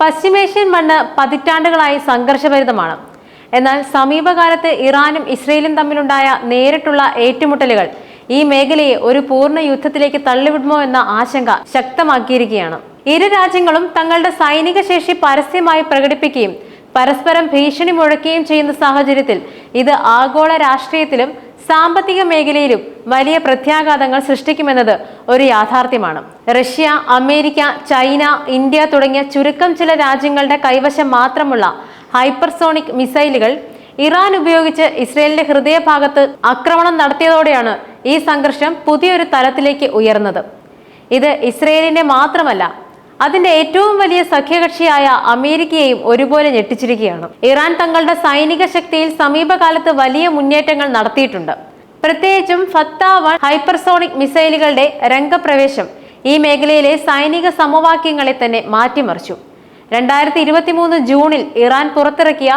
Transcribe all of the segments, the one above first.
പശ്ചിമേഷ്യൻ മണ്ണ് പതിറ്റാണ്ടുകളായി സംഘർഷഭരിതമാണ്. എന്നാൽ സമീപകാലത്ത് ഇറാനും ഇസ്രയേലും തമ്മിലുണ്ടായ നേരിട്ടുള്ള ഏറ്റുമുട്ടലുകൾ ഈ മേഖലയെ ഒരു പൂർണ യുദ്ധത്തിലേക്ക് തള്ളിവിടുമോ എന്ന ആശങ്ക ശക്തമാക്കിയിരിക്കുകയാണ്. ഇരു രാജ്യങ്ങളും തങ്ങളുടെ സൈനിക ശേഷി പരസ്യമായി പ്രകടിപ്പിക്കുകയും പരസ്പരം ഭീഷണി മുഴക്കുകയും ചെയ്യുന്ന സാഹചര്യത്തിൽ ഇത് ആഗോള രാഷ്ട്രീയത്തിലും സാമ്പത്തിക മേഖലയിലും വലിയ പ്രത്യാഘാതങ്ങൾ സൃഷ്ടിക്കുമെന്നത് ഒരു യാഥാർത്ഥ്യമാണ്. റഷ്യ അമേരിക്ക ചൈന ഇന്ത്യ തുടങ്ങിയ ചുരുക്കം ചില രാജ്യങ്ങളുടെ കൈവശം മാത്രമുള്ള ഹൈപ്പർസോണിക് മിസൈലുകൾ ഇറാൻ ഉപയോഗിച്ച് ഇസ്രയേലിന്റെ ഹൃദയഭാഗത്ത് ആക്രമണം നടത്തിയതോടെയാണ് ഈ സംഘർഷം പുതിയൊരു തലത്തിലേക്ക് ഉയർന്നത്. ഇത് ഇസ്രയേലിനെ മാത്രമല്ല അതിന്റെ ഏറ്റവും വലിയ സഖ്യകക്ഷിയായ അമേരിക്കയെയും ഒരുപോലെ ഞെട്ടിച്ചിരിക്കുകയാണ്. ഇറാൻ തങ്ങളുടെ സൈനിക ശക്തിയിൽ സമീപകാലത്ത് വലിയ മുന്നേറ്റങ്ങൾ നടത്തിയിട്ടുണ്ട്. പ്രത്യേകിച്ചും ഫത്ത വൺ ഹൈപ്പർസോണിക് മിസൈലുകളുടെ രംഗപ്രവേശം ഈ മേഖലയിലെ സൈനിക സമവാക്യങ്ങളെ തന്നെ മാറ്റിമറിച്ചു. രണ്ടായിരത്തി ഇരുപത്തി മൂന്ന് ജൂണിൽ ഇറാൻ പുറത്തിറക്കിയ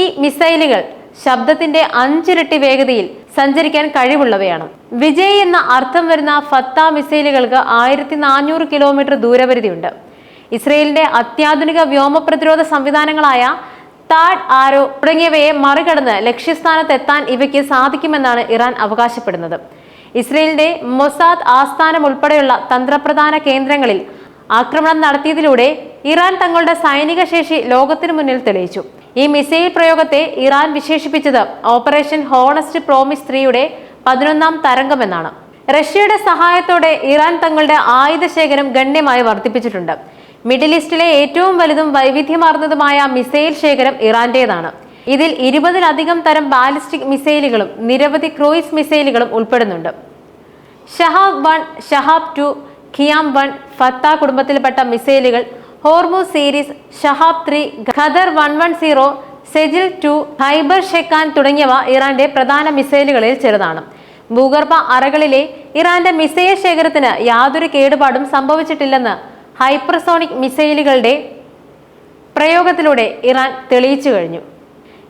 ഈ മിസൈലുകൾ ശബ്ദത്തിന്റെ അഞ്ചിരട്ടി വേഗതയിൽ സഞ്ചരിക്കാൻ കഴിവുള്ളവയാണ്. വിജയ് എന്ന അർത്ഥം വരുന്ന ഫത്ത മിസൈലുകൾക്ക് ആയിരത്തി നാനൂറ് കിലോമീറ്റർ ദൂരപരിധിയുണ്ട്. ഇസ്രയേലിന്റെ അത്യാധുനിക വ്യോമ പ്രതിരോധ സംവിധാനങ്ങളായ താഡ് ആരോ തുടങ്ങിയവയെ മറികടന്ന് ലക്ഷ്യസ്ഥാനത്ത് എത്താൻ ഇവയ്ക്ക് സാധിക്കുമെന്നാണ് ഇറാൻ അവകാശപ്പെടുന്നത്. ഇസ്രയേലിന്റെ മൊസാദ് ആസ്ഥാനം ഉൾപ്പെടെയുള്ള തന്ത്രപ്രധാന കേന്ദ്രങ്ങളിൽ ആക്രമണം നടത്തിയതിലൂടെ ഇറാൻ തങ്ങളുടെ സൈനിക ശേഷി ലോകത്തിനു മുന്നിൽ തെളിയിച്ചു. ഈ മിസൈൽ പ്രയോഗത്തെ ഇറാൻ വിശേഷിപ്പിച്ചത് ഓപ്പറേഷൻ ഹോണസ്റ്റ് പ്രോമിസ് ത്രീയുടെ പതിനൊന്നാം തരംഗമെന്നാണ്. റഷ്യയുടെ സഹായത്തോടെ ഇറാൻ തങ്ങളുടെ ആയുധ ശേഖരം ഗണ്യമായി വർദ്ധിപ്പിച്ചിട്ടുണ്ട്. മിഡിൽ ഈസ്റ്റിലെ ഏറ്റവും വലുതും വൈവിധ്യമാർന്നതുമായ മിസൈൽ ശേഖരം ഇറാന്റേതാണ്. ഇതിൽ ഇരുപതിലധികം തരം ബാലിസ്റ്റിക് മിസൈലുകളും നിരവധി ക്രൂയിസ് മിസൈലുകളും ഉൾപ്പെടുന്നുണ്ട്. Shahab one Shahab two Qiam one Fateh കുടുംബത്തിൽപ്പെട്ട മിസൈലുകൾ Hormuz series Shahab three Qadr one one zero Sejjil two Kheibar Shekan തുടങ്ങിയവ ഇറാന്റെ പ്രധാന മിസൈലുകളിൽ ചെറുതാണ്. ഭൂഗർഭ അറകളിലെ ഇറാന്റെ മിസൈൽ ശേഖരത്തിന് യാതൊരു കേടുപാടും സംഭവിച്ചിട്ടില്ലെന്ന് ഹൈപ്പർസോണിക് മിസൈലുകളുടെ പ്രയോഗത്തിലൂടെ ഇറാൻ തെളിയിച്ചു കഴിഞ്ഞു.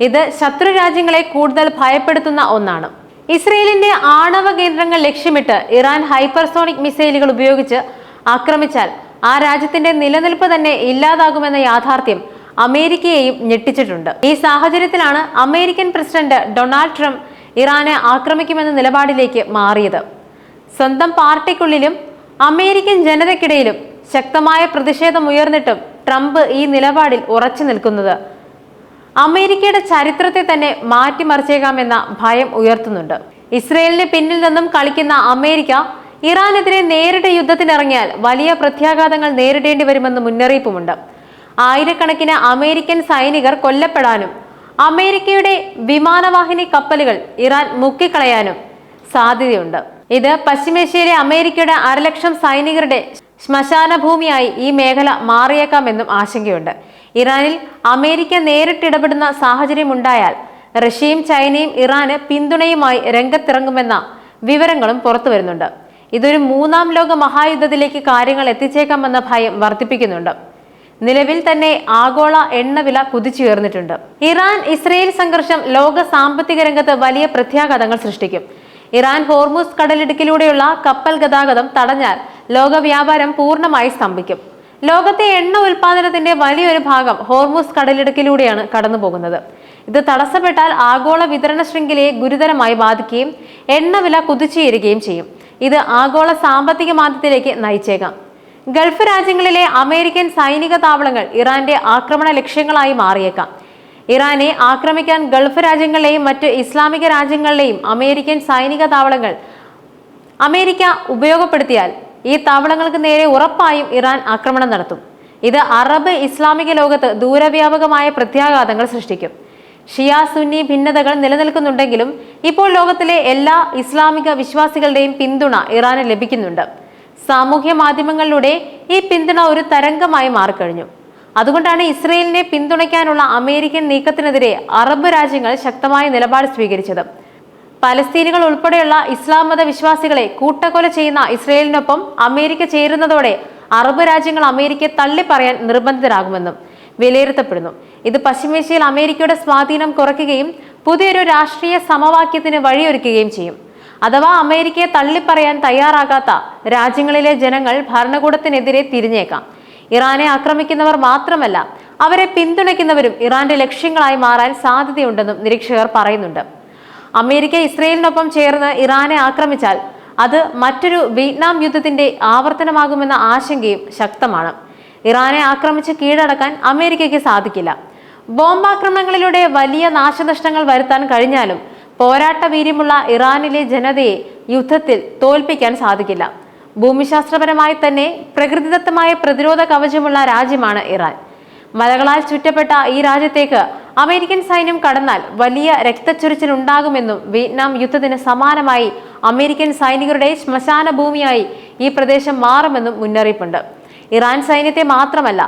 ഇത് ശത്രു രാജ്യങ്ങളെ കൂടുതൽ ഭയപ്പെടുത്തുന്ന ഒന്നാണ്. ഇസ്രയേലിന്റെ ആണവ കേന്ദ്രങ്ങൾ ലക്ഷ്യമിട്ട് ഇറാൻ ഹൈപ്പർസോണിക് മിസൈലുകൾ ഉപയോഗിച്ച് ആക്രമിച്ചാൽ ആ രാജ്യത്തിന്റെ നിലനിൽപ്പ് തന്നെ ഇല്ലാതാകുമെന്ന യാഥാർത്ഥ്യം അമേരിക്കയെയും ഞെട്ടിച്ചിട്ടുണ്ട്. ഈ സാഹചര്യത്തിലാണ് അമേരിക്കൻ പ്രസിഡന്റ് ഡൊണാൾഡ് ട്രംപ് ഇറാനെ ആക്രമിക്കുമെന്ന നിലപാടിലേക്ക് മാറിയത്. സ്വന്തം പാർട്ടിക്കുള്ളിലും അമേരിക്കൻ ജനതയ്ക്കിടയിലും ശക്തമായ പ്രതിഷേധം ഉയർന്നിട്ടും ട്രംപ് ഈ നിലപാടിൽ ഉറച്ചു നിൽക്കുന്നത്. അമേരിക്കയുടെ ചരിത്രത്തെ തന്നെ മാറ്റിമറിച്ചേക്കാമെന്ന ഭയം ഉയർത്തുന്നുണ്ട്. ഇസ്രയേലിന് പിന്നിൽ നിന്നും കളിക്കുന്ന അമേരിക്ക ഇറാനെതിരെ നേരിട്ട് യുദ്ധത്തിനിറങ്ങിയാൽ വലിയ പ്രത്യാഘാതങ്ങൾ നേരിടേണ്ടി വരുമെന്ന് മുന്നറിയിപ്പുമുണ്ട്. ആയിരക്കണക്കിന് അമേരിക്കൻ സൈനികർ കൊല്ലപ്പെടാനും അമേരിക്കയുടെ വിമാനവാഹിനി കപ്പലുകൾ ഇറാൻ മുക്കിക്കളയാനും സാധ്യതയുണ്ട്. ഇത് പശ്ചിമേഷ്യയിലെ അമേരിക്കയുടെ അരലക്ഷം സൈനികരുടെ ശ്മശാന ഭൂമിയായി ഈ മേഖല മാറിയേക്കാമെന്നും ആശങ്കയുണ്ട്. ഇറാനിൽ അമേരിക്ക നേരിട്ടിടപെടുന്ന സാഹചര്യമുണ്ടായാൽ റഷ്യയും ചൈനയും ഇറാന് പിന്തുണയുമായി രംഗത്തിറങ്ങുമെന്ന വിവരങ്ങളും പുറത്തു വരുന്നുണ്ട്. ഇതൊരു മൂന്നാം ലോക മഹായുദ്ധത്തിലേക്ക് കാര്യങ്ങൾ എത്തിച്ചേക്കാമെന്ന ഭയം വർദ്ധിപ്പിക്കുന്നുണ്ട്. നിലവിൽ തന്നെ ആഗോള എണ്ണവില കുതിച്ചുയർന്നിട്ടുണ്ട്. ഇറാൻ ഇസ്രയേൽ സംഘർഷം ലോക സാമ്പത്തിക രംഗത്ത് വലിയ പ്രത്യാഘാതങ്ങൾ സൃഷ്ടിക്കും. ഇറാൻ ഹോർമൂസ് കടലിടുക്കിലൂടെയുള്ള കപ്പൽ ഗതാഗതം തടഞ്ഞാൽ ലോക വ്യാപാരം പൂർണമായി സ്തംഭിക്കും. ലോകത്തെ എണ്ണ ഉൽപാദനത്തിന്റെ വലിയൊരു ഭാഗം ഹോർമൂസ് കടലിടുക്കിലൂടെയാണ് കടന്നു പോകുന്നത് ഇത് തടസ്സപ്പെട്ടാൽ ആഗോള വിതരണ ശൃംഖലയെ ഗുരുതരമായി ബാധിക്കുകയും എണ്ണവില കുതിച്ചുയരുകയും ചെയ്യും. ഇത് ആഗോള സാമ്പത്തിക മാന്ദ്യത്തിലേക്ക് നയിച്ചേക്കാം. ഗൾഫ് രാജ്യങ്ങളിലെ അമേരിക്കൻ സൈനിക താവളങ്ങൾ ഇറാന്റെ ആക്രമണ ലക്ഷ്യങ്ങളായി മാറിയേക്കാം. ഇറാനെ ആക്രമിക്കാൻ ഗൾഫ് രാജ്യങ്ങളിലെയും മറ്റ് ഇസ്ലാമിക രാജ്യങ്ങളിലെയും അമേരിക്കൻ സൈനിക താവളങ്ങൾ അമേരിക്ക ഉപയോഗപ്പെടുത്തിയാൽ ഈ താവളങ്ങൾക്ക് നേരെ ഉറപ്പായും ഇറാൻ ആക്രമണം നടത്തും. ഇത് അറബ് ഇസ്ലാമിക ലോകത്ത് ദൂരവ്യാപകമായ പ്രത്യാഘാതങ്ങൾ സൃഷ്ടിക്കും. ഷിയ സുന്നി ഭിന്നതകൾ നിലനിൽക്കുന്നുണ്ടെങ്കിലും ഇപ്പോൾ ലോകത്തിലെ എല്ലാ ഇസ്ലാമിക വിശ്വാസികളുടെയും പിന്തുണ ഇറാന് ലഭിക്കുന്നുണ്ട്. സാമൂഹ്യ മാധ്യമങ്ങളിലൂടെ ഈ പിന്തുണ ഒരു തരംഗമായി മാറിക്കഴിഞ്ഞു. അതുകൊണ്ടാണ് ഇസ്രയേലിനെ പിന്തുണയ്ക്കാനുള്ള അമേരിക്കൻ നീക്കത്തിനെതിരെ അറബ് രാജ്യങ്ങൾ ശക്തമായ നിലപാട് സ്വീകരിച്ചത്. പലസ്തീനുകൾ ഉൾപ്പെടെയുള്ള ഇസ്ലാം മത വിശ്വാസികളെ കൂട്ടക്കൊല ചെയ്യുന്ന ഇസ്രയേലിനൊപ്പം അമേരിക്ക ചേരുന്നതോടെ അറബ് രാജ്യങ്ങൾ അമേരിക്കയെ തള്ളിപ്പറയാൻ നിർബന്ധിതരാകുമെന്നും വിലയിരുത്തപ്പെടുന്നു. ഇത് പശ്ചിമേഷ്യയിൽ അമേരിക്കയുടെ സ്വാധീനം കുറയ്ക്കുകയും പുതിയൊരു രാഷ്ട്രീയ സമവാക്യത്തിന് വഴിയൊരുക്കുകയും ചെയ്യും. അഥവാ അമേരിക്കയെ തള്ളിപ്പറയാൻ തയ്യാറാകാത്ത രാജ്യങ്ങളിലെ ജനങ്ങൾ ഭരണകൂടത്തിനെതിരെ തിരിഞ്ഞേക്കാം. ഇറാനെ ആക്രമിക്കുന്നവർ മാത്രമല്ല അവരെ പിന്തുണയ്ക്കുന്നവരും ഇറാന്റെ ലക്ഷ്യങ്ങളായി മാറാൻ സാധ്യതയുണ്ടെന്നും നിരീക്ഷകർ പറയുന്നുണ്ട്. അമേരിക്ക ഇസ്രയേലിനൊപ്പം ചേർന്ന് ഇറാനെ ആക്രമിച്ചാൽ അത് മറ്റൊരു വിയറ്റ്നാം യുദ്ധത്തിന്റെ ആവർത്തനമാകുമെന്ന ആശങ്കയും ശക്തമാണ്. ഇറാനെ ആക്രമിച്ച് കീഴടക്കാൻ അമേരിക്കയ്ക്ക് സാധിക്കില്ല. ബോംബാക്രമണങ്ങളിലൂടെ വലിയ നാശനഷ്ടങ്ങൾ വരുത്താൻ കഴിഞ്ഞാലും പോരാട്ട വീര്യമുള്ള ഇറാനിലെ ജനതയെ യുദ്ധത്തിൽ തോൽപ്പിക്കാൻ സാധിക്കില്ല. ഭൂമിശാസ്ത്രപരമായി തന്നെ പ്രകൃതിദത്തമായ പ്രതിരോധ കവചമുള്ള രാജ്യമാണ് ഇറാൻ. മലകളാൽ ചുറ്റപ്പെട്ട ഈ രാജ്യത്തേക്ക് അമേരിക്കൻ സൈന്യം കടന്നാൽ വലിയ രക്തച്ചൊരിച്ചിലുണ്ടാകുമെന്നും വിയറ്റ്നാം യുദ്ധത്തിന് സമാനമായി അമേരിക്കൻ സൈനികരുടെ ശ്മശാന ഭൂമിയായി ഈ പ്രദേശം മാറുമെന്നും മുന്നറിയിപ്പുണ്ട്. ഇറാൻ സൈന്യത്തെ മാത്രമല്ല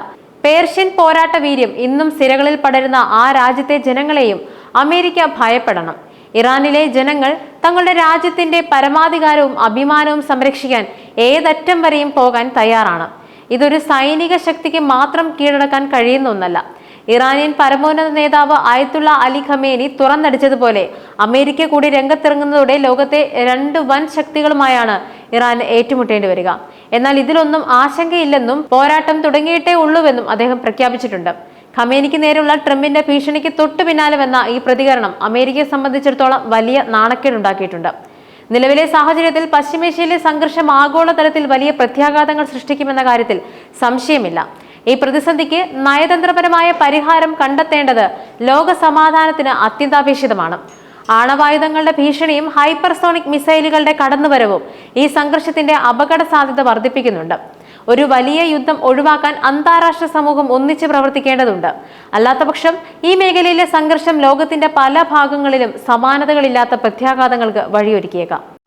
പേർഷ്യൻ പോരാട്ട വീര്യം ഇന്നും സിരകളിൽ പടരുന്ന ആ രാജ്യത്തെ ജനങ്ങളെയും അമേരിക്ക ഭയപ്പെടണം. ഇറാനിലെ ജനങ്ങൾ തങ്ങളുടെ രാജ്യത്തിന്റെ പരമാധികാരവും അഭിമാനവും സംരക്ഷിക്കാൻ ഏതറ്റം വരെയും പോകാൻ തയ്യാറാണ്. ഇതൊരു സൈനിക ശക്തിക്ക് മാത്രം കീഴടക്കാൻ കഴിയുന്ന ഒന്നല്ല. ഇറാനിയൻ പരമോന്നത നേതാവ് ആയത്തുള്ള അലി ഖമേനി തുറന്നടിച്ചതുപോലെ അമേരിക്ക കൂടി രംഗത്തിറങ്ങുന്നതോടെ ലോകത്തെ രണ്ട് വൻ ശക്തികളുമായാണ് ഇറാൻ ഏറ്റുമുട്ടേണ്ടി വരിക. എന്നാൽ ഇതിലൊന്നും ആശങ്കയില്ലെന്നും പോരാട്ടം തുടങ്ങിയിട്ടേ ഉള്ളൂവെന്നും അദ്ദേഹം പ്രഖ്യാപിച്ചിട്ടുണ്ട്. ഖമേനിക്ക് നേരെയുള്ള ട്രംപിന്റെ ഭീഷണിക്ക് തൊട്ടു പിന്നാലെ വന്ന ഈ പ്രതികരണം അമേരിക്കയെ സംബന്ധിച്ചിടത്തോളം വലിയ നാണക്കേടുണ്ടാക്കിയിട്ടുണ്ട്. നിലവിലെ സാഹചര്യത്തിൽ പശ്ചിമേഷ്യയിലെ സംഘർഷം ആഗോളതലത്തിൽ വലിയ പ്രത്യാഘാതങ്ങൾ സൃഷ്ടിക്കുമെന്ന കാര്യത്തിൽ സംശയമില്ല. ഈ പ്രതിസന്ധിക്ക് നയതന്ത്രപരമായ പരിഹാരം കണ്ടെത്തേണ്ടത് ലോക സമാധാനത്തിന് അത്യന്താപേക്ഷിതമാണ്. ആണവായുധങ്ങളുടെ ഭീഷണിയും ഹൈപ്പർസോണിക് മിസൈലുകളുടെ കടന്നുവരവും ഈ സംഘർഷത്തിന്റെ അപകട സാധ്യത വർദ്ധിപ്പിക്കുന്നുണ്ട്. ഒരു വലിയ യുദ്ധം ഒഴിവാക്കാൻ അന്താരാഷ്ട്ര സമൂഹം ഒന്നിച്ച് പ്രവർത്തിക്കേണ്ടതുണ്ട്. അല്ലാത്തപക്ഷം ഈ മേഖലയിലെ സംഘർഷം ലോകത്തിന്റെ പല ഭാഗങ്ങളിലും സമാനതകളില്ലാത്ത പ്രത്യാഘാതങ്ങൾക്ക് വഴിയൊരുക്കിയേക്കാം.